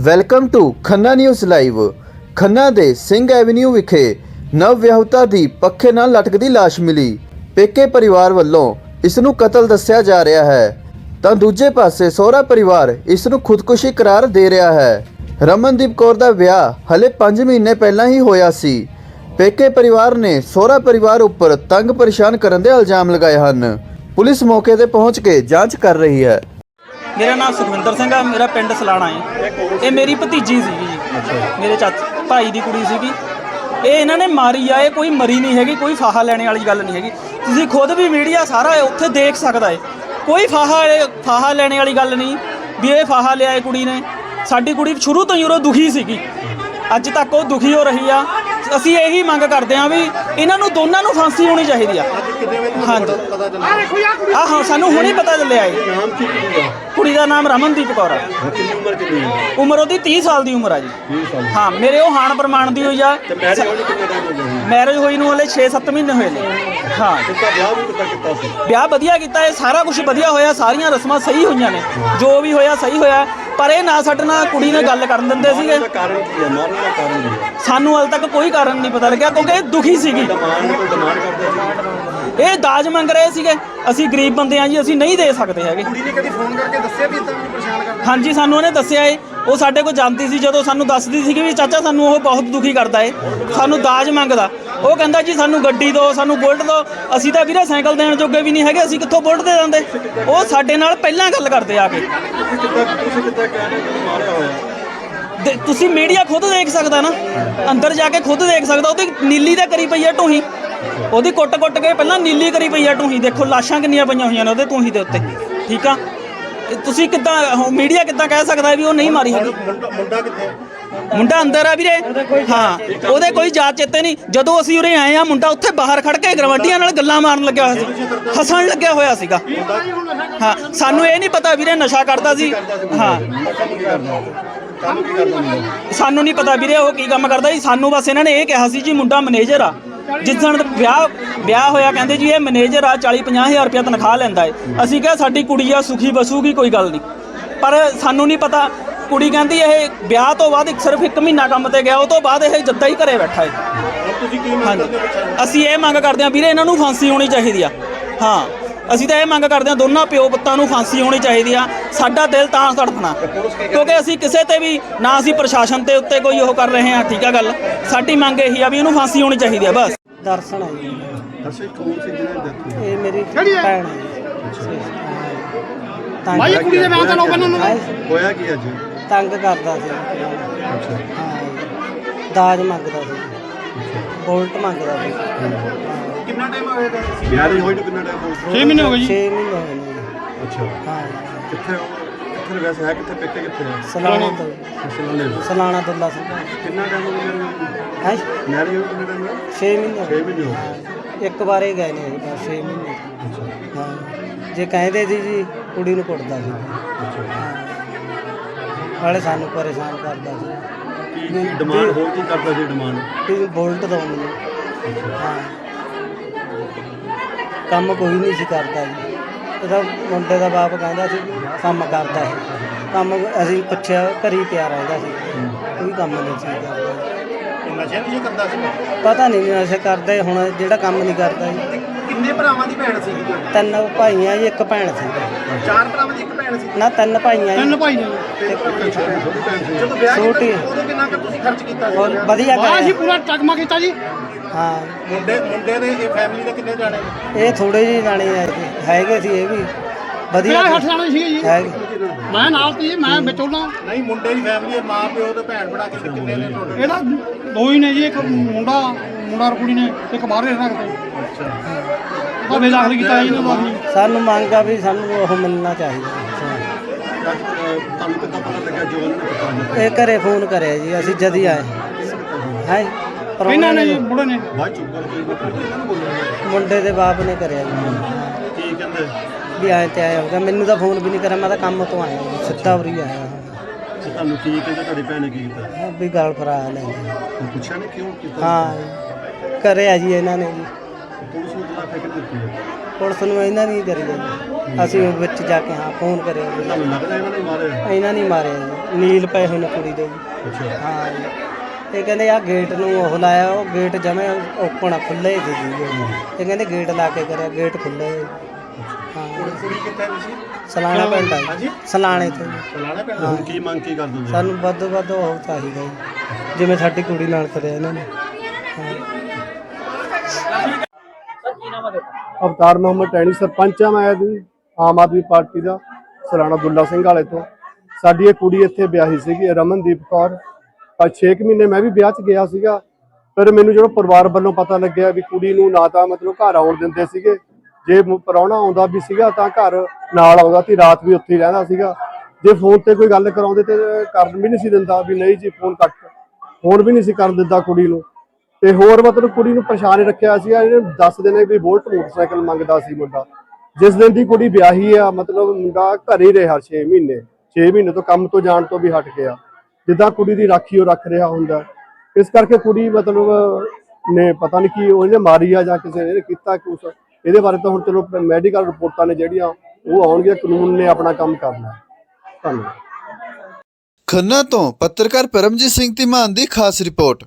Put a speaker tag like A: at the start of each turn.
A: Welcome to Khanna news live. Khanna ਦੇ Singh avenue ਵਿਖੇ ਨਵ ਵਿਆਹੁਤਾ ਦੀ ਪੱਖੇ ਨਾਲ ਲਟਕਦੀ ਲਾਸ਼ ਮਿਲੀ। ਪੇਕੇ ਪਰਿਵਾਰ ਵੱਲੋਂ ਇਸ ਨੂੰ ਕਤਲ ਦੱਸਿਆ ਜਾ ਰਿਹਾ ਹੈ। ਤਾਂ ਦੂਜੇ ਪਾਸੇ ਸਹੁਰਾ ਪਰਿਵਾਰ ਇਸ ਨੂੰ ਖੁਦਕੁਸ਼ੀ ਕਰਾਰ ਦੇ ਰਿਹਾ ਹੈ। ਰਮਨਦੀਪ ਕੌਰ ਦਾ ਵਿਆਹ ਹਲੇ 5 ਮਹੀਨੇ ਪਹਿਲਾਂ ਹੀ ਹੋਇਆ ਸੀ। ਪੇਕੇ ਪਰਿਵਾਰ ਨੇ ਸਹੁਰਾ ਪਰਿਵਾਰ ਉੱਪਰ ਤੰਗ ਪਰੇਸ਼ਾਨ ਕਰਨ ਦੇ ਇਲਜ਼ਾਮ ਲਗਾਏ ਹਨ। ਪੁਲਿਸ ਮੌਕੇ ਤੇ ਪਹੁੰਚ ਕੇ ਜਾਂਚ ਕਰ ਰਹੀ ਹੈ।
B: ਮੇਰਾ ਨਾਮ ਸੁਖਵਿੰਦਰ ਸਿੰਘ ਆ ਮੇਰਾ ਪਿੰਡ ਸਲਾਣਾ ਹੈ। ਇਹ ਮੇਰੀ ਭਤੀਜੀ ਸੀਗੀ ਜੀ। ਮੇਰੇ ਚਾਚਾ ਭਾਈ ਦੀ ਕੁੜੀ ਸੀਗੀ। ਇਹ ਇਹਨਾਂ ਨੇ ਮਾਰੀ ਆ ਇਹ ਕੋਈ ਮਰੀ ਨਹੀਂ ਹੈਗੀ ਕੋਈ ਫਾਹਾ ਲੈਣੇ ਵਾਲੀ ਗੱਲ ਨਹੀਂ ਹੈਗੀ। ਤੁਸੀਂ ਖੁਦ ਵੀ ਮੀਡੀਆ ਸਾਰਾ ਉੱਥੇ ਦੇਖ ਸਕਦਾ ਹੈ ਕੋਈ ਫਾਹਾ ਫਾਹਾ ਲੈਣੇ ਵਾਲੀ ਗੱਲ ਨਹੀਂ ਵੀ ਇਹ ਫਾਹਾ ਲਿਆ ਇਹ ਕੁੜੀ ਨੇ। ਸਾਡੀ ਕੁੜੀ ਸ਼ੁਰੂ ਤੋਂ ਹੀ ਉਹ ਦੁਖੀ ਸੀਗੀ। ਅੱਜ ਤੱਕ ਉਹ ਦੁਖੀ ਹੋ ਰਹੀ ਆ। ਅਸੀਂ ਇਹੀ ਮੰਗ ਕਰਦੇ ਆ ਵੀ ਇਹਨਾਂ ਨੂੰ ਦੋਨਾਂ ਨੂੰ ਫਾਂਸੀ ਹੋਣੀ ਚਾਹੀਦੀ ਆ। ਹਾਂ ਸਾਨੂੰ ਹੁਣੇ ਪਤਾ ਚੱਲਿਆ ਏ
C: ਨਾਮ ਕੀ ਕੁੜੀ ਦਾ?
B: ਕੁੜੀ ਦਾ ਨਾਮ ਰਮਨਦੀਪ ਕੌਰ ਆ।
C: ਕਿੰਨੀ ਉਮਰ ਹੈ?
B: ਉਹਦੀ 30 ਸਾਲ ਦੀ ਉਮਰ ਆ ਜੀ।
C: 20 ਸਾਲ
B: ਹਾਂ ਮੇਰੇ ਉਹ ਹਾਨ ਪ੍ਰਮਾਣ ਦੀ ਹੋਈ ਆ।
C: ਤੇ ਮੈਰਿਜ ਹੋਣੀ ਕਿੰਨੇ ਟਾਈਮ ਹੋ ਗਈ
B: ਮੈਰਿਜ ਹੋਈ ਨੂੰ ਹਲੇ 6-7 ਮਹੀਨੇ ਹੋਏ ਨੇ। ਹਾਂ।
C: ਵਿਆਹ ਵੀ ਕਿੱਦਾਂ ਕੀਤਾ ਸੀ?
B: ਵਿਆਹ ਵਧੀਆ ਕੀਤਾ ਇਹ ਸਾਰਾ ਕੁਝ ਵਧੀਆ ਹੋਇਆ ਸਾਰੀਆਂ ਰਸਮਾਂ ਸਹੀ ਹੋਈਆਂ ਨੇ। ਜੋ ਵੀ ਹੋਇਆ ਸਹੀ ਹੋਇਆ। ਪਰ ਇਹ ਨਾ ਸਾਡੇ ਨਾਲ ਕੁੜੀ ਨਾਲ ਗੱਲ ਕਰਨ ਦਿੰਦੇ ਸੀਗੇ।
C: ਇਹਦਾ ਕਾਰਨ ਕੀ ਹੈ? ਮਾਰਨ ਦਾ ਕਾਰਨ ਕੀ ਹੈ?
B: ਸਾਨੂੰ ਹਾਲੇ ਤੱਕ ਕੋਈ ਕਾਰਨ ਨਹੀਂ ਪਤਾ ਲੱਗਿਆ ਕਿਉਂਕਿ ਇਹ ਦੁਖੀ ਸੀਗੀ।
C: ਡਿਮਾਂਡ ਕੋਈ ਡਿਮਾਂਡ ਕਰਦੇ ਸੀ?
B: ਇਹ ਦਾਜ ਮੰਗ ਰਹੇ ਸੀਗੇ। ਅਸੀਂ ਗਰੀਬ ਬੰਦੇ ਆ ਜੀ ਅਸੀਂ ਨਹੀਂ ਦੇ ਸਕਦੇ ਹੈਗੇ।
C: ਕੁੜੀ ਨੇ ਕਦੀ ਫੋਨ ਕਰਕੇ ਦੱਸਿਆ ਵੀ ਇਦਾਂ ਮੈਨੂੰ ਪਰੇਸ਼ਾਨ ਕਰਦਾ?
B: ਹਾਂਜੀ ਸਾਨੂੰ ਉਹਨੇ ਦੱਸਿਆ ਏ। ਉਹ ਸਾਡੇ ਕੋਲ ਜਾਂਦੀ ਸੀ ਜਦੋਂ ਸਾਨੂੰ ਦੱਸਦੀ ਸੀ ਕਿ ਵੀ ਚਾਚਾ ਸਾਨੂੰ ਉਹ ਬਹੁਤ ਦੁਖੀ ਕਰਦਾ ਏ। ਸਾਨੂੰ ਦਾਜ ਮੰਗਦਾ। ਉਹ ਕਹਿੰਦਾ ਜੀ ਸਾਨੂੰ ਗੱਡੀ ਦਿਓ ਸਾਨੂੰ ਬੁਲਟ ਦਿਓ। ਅਸੀਂ ਤਾਂ ਵੀਰੇ ਸਾਈਕਲ ਦੇਣ ਜੋਗੇ ਵੀ ਨਹੀਂ ਹੈਗੇ ਅਸੀਂ ਕਿੱਥੋਂ ਬੁਲਟ ਦੇ ਦਿੰਦੇ? ਉਹ ਸਾਡੇ ਨਾਲ ਪਹਿਲਾਂ ਗੱਲ ਕਰਦੇ ਆ ਕੇ।
C: ਕਿੱਦਾਂ ਤੁਸੀਂ ਕਿੱਦਾਂ ਕਹਿ ਰਹੇ ਹੋ ਕਿ ਮਾਰਿਆ ਹੋਇਆ।
B: ਦੇ- ਤੁਸੀਂ ਮੀਡੀਆ ਖੁਦ ਦੇਖ ਸਕਦਾ ਨਾ। ਅੰਦਰ ਜਾ ਕੇ ਖੁਦ ਦੇਖ ਸਕਦਾ ਉਹਦੀ ਨੀਲੀ ਤਾਂ ਕਰੀ ਪਈ ਆ ਢੂਹੀ। ਉਹਦੀ ਕੁੱਟ-ਕੁੱਟ ਕੇ ਪਹਿਲਾਂ ਨੀਲੀ ਕਰੀ ਪਈ ਆ ਢੂਹੀ। ਦੇਖੋ ਲਾਸ਼ਾਂ ਕਿੰਨੀਆਂ ਪਈਆਂ ਹੋਈਆਂ ਨੇ ਉਹਦੇ ਢੂਹੀ ਦੇ ਉੱਤੇ। ਠੀਕ ਆ? ਇਹ ਤੁਸੀਂ ਕਿੱਦਾਂ ਮੀਡੀਆ ਕਿੱਦਾਂ ਕਹਿ ਸਕਦਾ ਹੈ ਵੀ ਉਹ ਨਹੀਂ ਮਾਰੀ ਹੈਗੀ?
C: ਮੁੰਡਾ ਮੁੰਡਾ ਕਿੱਥੇ?
B: ਮੁੰਡਾ ਅੰਦਰ ਆ ਵੀਰੇ। ਹਾਂ ਉਹਦੇ ਕੋਈ ਜਾਤ ਚੇਤੇ ਨਹੀਂ। ਜਦੋਂ ਅਸੀਂ ਉਰੇ ਆਏ ਆ ਮੁੰਡਾ ਉੱਥੇ ਬਾਹਰ ਖੜ ਕੇ ਗਰਵੰਡੀਆਂ ਨਾਲ ਗੱਲਾਂ ਮਾਰਨ ਲੱਗਿਆ ਹੋਇਆ ਸੀ। ਹੱਸਣ ਲੱਗਿਆ ਹੋਇਆ ਸੀਗਾ। ਹਾਂ ਸਾਨੂੰ ਇਹ ਨਹੀਂ ਪਤਾ ਵੀਰੇ ਨਸ਼ਾ ਕਰਦਾ ਸੀ। ਹਾਂ। ਸਾਨੂੰ ਨਹੀਂ ਪਤਾ ਵੀਰੇ ਉਹ ਕੀ ਕੰਮ ਕਰਦਾ ਸੀ। ਸਾਨੂੰ ਬਸ ਇਹਨਾਂ ਨੇ ਇਹ ਕਿਹਾ ਸੀ ਜੀ ਮੁੰਡਾ ਮੈਨੇਜਰ ਆ। ਜਿਸ ਦਿਨ ਵਿਆਹ ਵਿਆਹ ਹੋਇਆ ਕਹਿੰਦੇ ਜੀ ਇਹ ਮੈਨੇਜਰ ਆ 40 50 ਹਜ਼ਾਰ ਰੁਪਇਆ ਤਨਖਾਹ ਲੈਂਦਾ ਏ। ਅਸੀਂ ਕਿਹਾ ਸਾਡੀ ਕੁੜੀ ਆ ਸੁਖੀ ਬਸੂਗੀ ਕੋਈ ਗੱਲ ਨਹੀਂ। ਪਰ ਸਾਨੂੰ ਨਹੀਂ ਪਤਾ ਕੁੜੀ ਕਹਿੰਦੀ ਇਹ ਵਿਆਹ ਤੋਂ ਬਾਅਦ ਇੱਕ ਸਿਰਫ ਇੱਕ ਮਹੀਨਾ ਕੰਮ ਤੇ ਗਿਆ ਉਹ ਤੋਂ ਬਾਅਦ ਇਹ ਜੱਦਾ ਹੀ ਘਰੇ ਬੈਠਾ ਹਾਂਜੀ
C: ਹੋ ਬੱਚਾ
B: ਅਸੀਂ ਇਹ ਮੰਗ ਕਰਦੇ ਹਾਂ ਵੀਰੇ ਇਹਨਾਂ ਨੂੰ ਫਾਂਸੀ ਹੋਣੀ ਚਾਹੀਦੀ ਆ। ਹਾਂ ਅਸੀਂ ਤਾਂ ਇਹ ਮੰਗ ਕਰਦੇ ਹਾਂ ਦੋਨਾਂ ਪਿਓ ਪੁੱਤਾਂ ਨੂੰ ਫਾਂਸੀ ਹੋਣੀ ਚਾਹੀਦੀ ਆ। ਸਾਡਾ ਦਿਲ ਤਾਂ ਤੜਫਣਾ। ਕਿਉਂਕਿ ਅਸੀਂ ਕਿਸੇ ਤੇ ਵੀ ਨਾ ਅਸੀਂ ਪ੍ਰਸ਼ਾਸਨ ਤੇ ਉੱਤੇ ਕੋਈ ਉਹ ਕਰ ਰਹੇ ਹਾਂ ਠੀਕ ਆ ਗੱਲ। ਸਾਡੀ ਮੰਗ ਇਹੀ ਆ ਵੀ ਇਹਨੂੰ ਫਾਂਸੀ ਹੋਣੀ ਚਾਹੀਦੀ ਆ ਬਸ।
D: ਦਰਸ਼ਨ ਹੈ ਜੀ।
C: ਦੱਸੋ ਕੌਣ ਸੀ ਜਿਹਨੇ ਹੋਈ
D: ਇਹ ਮੇਰੀ ਭੈਣ ਹੈ। ਜੀ ਤੰਗ
C: ਭਾਈ ਕੁੜੀ ਦੇ ਵਿਆਹ ਦਾ ਲੋਕਾਂ ਨੂੰ
D: ਹਾਂ,
C: ਹੋਇਆ ਕੀ ਅੱਜ?
D: ਤੰਗ ਕਰਦਾ ਸੀ।
C: ਅੱਛਾ।
D: ਹਾਂ। ਜੀ। ਦਾਜ ਮੰਗਦਾ ਸੀ। ਬੋਲਟ ਮੰਗਦਾ ਸੀ।
C: ਕਿੰਨਾ ਟਾਈਮ ਹੋਇਆ ਮੈਰਿਜ ਹੋਈ ਨੂੰ ਕਿੰਨਾ ਟਾਈਮ ਹੋ ਗਿਆ
D: 6 ਮਹੀਨੇ ਹੋ ਗਏ 6 ਮਹੀਨੇ ਹੋਏ ਨੇ। ਜੀ।
C: ਅੱਛਾ।
D: ਹਾਂ। ਜੀ।
C: ਕਿੱਥੇ ਹੋ? ਕਿੱਥੇ ਵੈਸੇ? ਹੈ ਕਿੱਥੇ? ਪੇਕੇ ਕਿੱਥੇ ਹੈ
D: ਸਲਾਣਾ ਤੋਂ।
C: ਨੂੰ।
D: ਸਲਾਣਾ ਦੁੱਲਾ ਸਿੰਘ
C: ਕਿੰਨਾ ਟਾਈਮ ਹੋ ਗਿਆ?
D: ਹੈ?
C: ਮੈਰਿਜ ਹੋਈ ਕਿੰਨਾ ਟਾਈਮ ਹੋਇਆ
D: 6 ਮਹੀਨੇ।
C: 6 ਮਹੀਨੇ ਹੋ ਗਏ।
D: ਇੱਕ ਵਾਰ ਹੀ ਗਏ ਨੇ ਜੀ ਬਸ 6 ਮਹੀਨੇ। ਹਾਂ। ਜੇ ਕਹਿੰਦੇ ਸੀ ਜੀ ਕੁੜੀ ਨੂੰ ਕੁੱਟਦਾ ਸੀ। ਨਾਲੇ ਸਾਨੂੰ ਪਰੇਸ਼ਾਨ ਕਰਦਾ ਸੀ।
C: ਕੀ ਡਿਮਾਂਡ ਹੋਰ ਕੀ ਕਰਦਾ ਸੀ ਡਿਮਾਂਡ
D: ਵੀ ਬੋਲਟ ਦੋ ਮੈਨੂੰ ਹਾਂ। ਕੰਮ ਕੋਈ ਨਹੀਂ ਸੀ ਕਰਦਾ ਜੀ। ਇਹਦਾ ਮੁੰਡੇ ਦਾ ਬਾਪ ਕਹਿੰਦਾ ਸੀ ਕੰਮ ਕਰਦਾ ਹੈ ਕੰਮ ਅਸੀਂ ਪੁੱਛਿਆ ਘਰੀ ਪਿਆ ਰਹਿੰਦਾ ਸੀ। ਕੋਈ ਕੰਮ ਨਹੀਂ ਸੀ ਕਰਦਾ।
C: ਨਸ਼ੇ ਨਹੀਂ ਕਰਦਾ ਸੀ?
D: ਪਤਾ ਨਹੀਂ ਨਸ਼ੇ ਕਰਦੇ ਹੁਣ ਜਿਹੜਾ ਕੰਮ ਨਹੀਂ ਕਰਦਾ ਜੀ।
C: ਕਿੰਨੇ ਭਰਾਵਾਂ ਦੀ ਭੈਣ ਸੀ?
D: ਤਿੰਨ ਭਾਈਆਂ ਜੀ ਇੱਕ ਭੈਣ ਸੀ।
C: ਚਾਰ ਭਰਾਵਾਂ ਭੈਣ ਸੀ
D: ਨਾ ਤਿੰਨ ਭਾਈਆਂ ਜੀ।
C: ਭਾਈ ਨੇ ਜਦੋਂ ਵਿਆਹ
D: ਛੋਟੀ।
C: ਕੀਤਾ ਉਦੋਂ ਕਿੰਨਾ ਕੁ ਤੁਸੀਂ ਖਰਚ ਕੀਤਾ ਸੀ?
D: ਹੋਰ ਵਧੀਆ ਕਰਿਆ।
E: ਪੂਰਾ ਟਕਮਾ ਕੀਤਾ ਜੀ।
D: ਹਾਂ।
C: ਮੁੰਡੇ ਮੁੰਡੇ ਦੇ ਇਹ ਫੈਮਿਲੀ ਦੇ ਕਿੰਨੇ ਜਾਣੇ?
D: ਇਹ ਥੋੜੇ ਜਿਹੇ ਜਾਣੇ ਆਏ ਸੀ ਹੈਗੇ ਸੀ ਇਹ ਵੀ। ਵਧੀਆ
E: ਮੇਰਾ ਹੱਥ ਜਾਣਾ ਸੀਗਾ ਜੀ।
D: ਹੈਗੇ।
E: ਮੈਂ ਨਾਲ ਤੀ ਮੈਂ ਵਿਚੋਲਾ
C: ਨਹੀਂ ਮੁੰਡੇ ਦੀ ਫੈਮਿਲੀ ਮਾਂ ਪਿਓ ਤੇ ਭੈਣ ਕੇ ਕਿੰਨੇ ਨੇ ਤੁਹਾਡੇ?
E: ਇਹਦਾ ਦੋ ਹੀ ਨੇ ਜੀ ਇੱਕ ਮੁੰਡਾ ਮੁੰਡਾ ਔਰ ਕੁੜੀ ਨੇ ਇੱਕ ਬਾਹਰ ਰਹਿਣਾ ਕਿਤੇ।
C: ਅੱਛਾ।
E: ਉਹਦਾ ਬੇਦਾਖਲ ਕੀਤਾ ਜੀ ਇਹਨਾਂ ਨੂੰ
D: ਸਾਨੂੰ ਮੰਗ ਆ ਵੀ ਸਾਨੂੰ ਉਹ ਮਿਲਣਾ ਚਾਹੀਦਾ।
C: ਅੱਜ, ਅਹ, ਤੁਹਾਨੂੰ ਕਿੱਦਾਂ ਪਤਾ ਲੱਗਾ ਜੋ ਉਹਨਾਂ ਨੇ ਪਤਾ ਨਹੀਂ
D: ਇਹ ਘਰੇ ਫੋਨ ਕਰਿਆ ਜੀ ਅਸੀਂ ਜਦ ਹੀ? ਆਏ ਹੈ
E: ਇਹਨਾਂ ਨੇ ਜੀ ਬੁੜੇ ਨੇ?
C: ਚੁੱਪ ਨੂੰ
D: ਮੁੰਡੇ ਦੇ ਬਾਪ ਨੇ ਕਰਿਆ ਜੀ।
C: ਕੀ ਕਹਿੰਦੇ?
D: ਵੀ ਆਏ ਤੇ ਆਇਆ ਹੋਗਾ ਮੈਨੂੰ ਤਾਂ ਫੋਨ ਵੀ ਨਹੀਂ ਕਰਿਆ ਮੈਂ ਤਾਂ ਕੰਮ ਤੋਂ ਆਇਆ ਸਿੱਧਾ ਉਰੀ ਆਇਆ।
C: ਤੁਹਾਨੂੰ ਕੀ ਕਹਿੰਦੇ ਤੁਹਾਡੀ ਭੈਣ ਨੇ ਕੀ ਕੀਤਾ?
D: ਹਾਂ, ਵੀ ਗਲ ਫਰਾ ਲੈ
C: ਪੁੱਛਿਆ ਨਹੀਂ ਕਿਉਂ ਕੀਤਾ?
D: ਹਾਂ। ਕਰਿਆ ਜੀ ਇਹਨਾਂ ਨੇ ਜੀ।
C: ਪੁਲਿਸ ਨੂੰ ਦਿੱਤੀ ਹੈ।
D: ਪੁਲਿਸ ਨੂੰ ਇਹਨਾਂ ਨੇ ਹੀ ਕਰੀ ਜੀ ਅਸੀਂ ਵਿੱਚ ਜਾ ਕੇ ਹਾਂ ਫੋਨ ਕਰਿਆ ਜੀ।
C: ਤੁਹਾਨੂੰ ਲੱਗਦਾ ਇਹਨਾਂ ਨੇ ਮਾਰਿਆ
D: ਇਹਨਾਂ ਨਹੀਂ ਮਾਰਿਆ ਜੀ। ਨੀਲ ਪਏ ਹੋਏ ਨੇ ਕੁੜੀ ਦੇ ਜੀ।
C: ਅੱਛਾ।
D: ਹਾਂ ਜੀ। ਇਹ ਕਹਿੰਦੇ ਆ ਗੇਟ ਨੂੰ ਉਹ ਲਾਇਆ ਉਹ ਗੇਟ ਜਮੇ ਓਪਨ ਖੁੱਲੇ ਸੀ ਜੀ। ਉਹ। ਇਹ ਕਹਿੰਦੇ ਗੇਟ ਲਾ ਕੇ ਕਰਿਆ ਗੇਟ ਖੁੱਲੇ ਹਾਂ
C: ਕੁੜੀ ਕਿੱਥੇ ਸੀ
D: ਸਲਾਣਾ ਪਿੰਡ ਆ
C: ਹਾਂਜੀ?
D: ਸਲਾਣੇ ਤੋਂ। ਜੀ।
C: ਚਲਾਣਾ ਪੈਂਦਾ ਹੁਣ ਕੀ ਮੰਗ ਕੀ ਕਰਦੇ
D: ਸਾਨੂੰ ਵੱਧ ਤੋਂ ਵੱਧ ਉਹ ਚਾਹੀਦਾ ਜੀ। ਜਿਵੇਂ ਸਾਡੀ ਕੁੜੀ ਨਾਲ ਕਰਿਆ ਇਹਨਾਂ ਨੇ। ਹਾਂ
F: ਅਵਤਾਰ ਮੁਹੰਮਦ ਟੈਣੀ ਸਰਪੰਚ ਆ ਮੈਂ ਜੀ। ਆਮ ਆਦਮੀ ਪਾਰਟੀ ਦਾ ਸਲਾਣਾ ਦੁੱਲਾ ਸਿੰਘ ਵਾਲੇ ਤੋਂ। ਸਾਡੀ ਇਹ ਕੁੜੀ ਇੱਥੇ ਵਿਆਹੀ ਸੀਗੀ, ਰਮਨਦੀਪ ਕੌਰ। ਪਰ 6 ਮਹੀਨੇ ਮੈਂ ਵੀ ਵਿਆਹ 'ਚ ਗਿਆ ਸੀਗਾ। ਪਰ ਮੈਨੂੰ ਜਦੋਂ ਪਰਿਵਾਰ ਵੱਲੋਂ ਪਤਾ ਲੱਗਿਆ ਵੀ ਕੁੜੀ ਨੂੰ ਨਾ ਤਾਂ ਮਤਲਬ ਘਰ ਆਉਣ ਦਿੰਦੇ ਸੀਗੇ, ਜੇ ਮ- ਆਉਂਦਾ ਵੀ ਸੀਗਾ ਤਾਂ ਘਰ ਨਾਲ ਆਉਂਦਾ ਤੇ ਰਾਤ ਵੀ ਉੱਥੇ ਰਹਿੰਦਾ ਸੀਗਾ। ਜੇ ਫੋਨ ਤੇ ਕੋਈ ਗੱਲ ਕਰਾਉਂਦੇ ਤੇ ਕਰਨ ਵੀ ਨਹੀਂ ਸੀ ਦਿੰਦਾ ਵੀ ਨਹੀਂ ਜੀ, ਫੋਨ ਕੱਟ। ਫੋਨ ਵੀ ਨਹੀਂ ਸੀ ਕਰਨ ਦਿੰਦਾ ਕੁੜੀ ਨੂੰ। ਤੇ ਹੋਰ ਮਤਲਬ ਕੁੜੀ ਨੂੰ ਪਰੇਸ਼ਾਨ ਰੱਖਿਆ ਸੀ ਇਹਨੇ ਦੱਸ ਦਿਨੇ ਵੀ ਬੋਲਟ ਮੋਟਰਸਾਈਕਲ ਮੰਗਦਾ ਸੀ ਮੁੰਡਾ। ਜਿਸ ਦਿਨ ਦੀ ਕੁੜੀ ਵਿਆਹੀ ਆ, ਮਤਲਬ ਮੁੰਡਾ ਘਰੇ ਹੀ ਰਿਹਾ 6 ਮਹੀਨੇ। 6 ਮਹੀਨੇ ਤੋਂ ਕੰਮ ਤੋਂ ਜਾਣ ਤੋਂ ਵੀ ਹਟ ਗਿਆ। ਜਿੱਦਾਂ ਕੁੜੀ ਦੀ ਰਾਖੀ ਉਹ ਰੱਖ ਰਿਹਾ ਹੁੰਦਾ। ਇਸ ਕਰਕੇ ਕੁੜੀ ਮਤਲਬ ਨੇ ਪਤਾ ਨਹੀਂ ਕੀ ਉਹਨੇ ਮਾਰੀ ਆ ਜਾਂ ਕਿਸੇ ਨੇ ਕੀਤਾ ਕੁਛ। ਇਹਦੇ ਬਾਰੇ ਤਾਂ ਹੁਣ ਚਲੋ ਮੈਡੀਕਲ ਰਿਪੋਰਟਾਂ ਨੇ ਜਿਹੜੀਆਂ, ਉਹ ਆਉਣਗੀਆਂ ਕਾਨੂੰਨ ਨੇ ਆਪਣਾ ਕੰਮ ਕਰਨਾ। ਧੰਨਵਾਦ।
A: ਖੰਨਾ ਤੋਂ ਪੱਤਰਕਾਰ ਪਰਮਜੀਤ ਸਿੰਘ ਧੀਮਾਨ ਦੀ ਖਾਸ ਰਿਪੋਰਟ।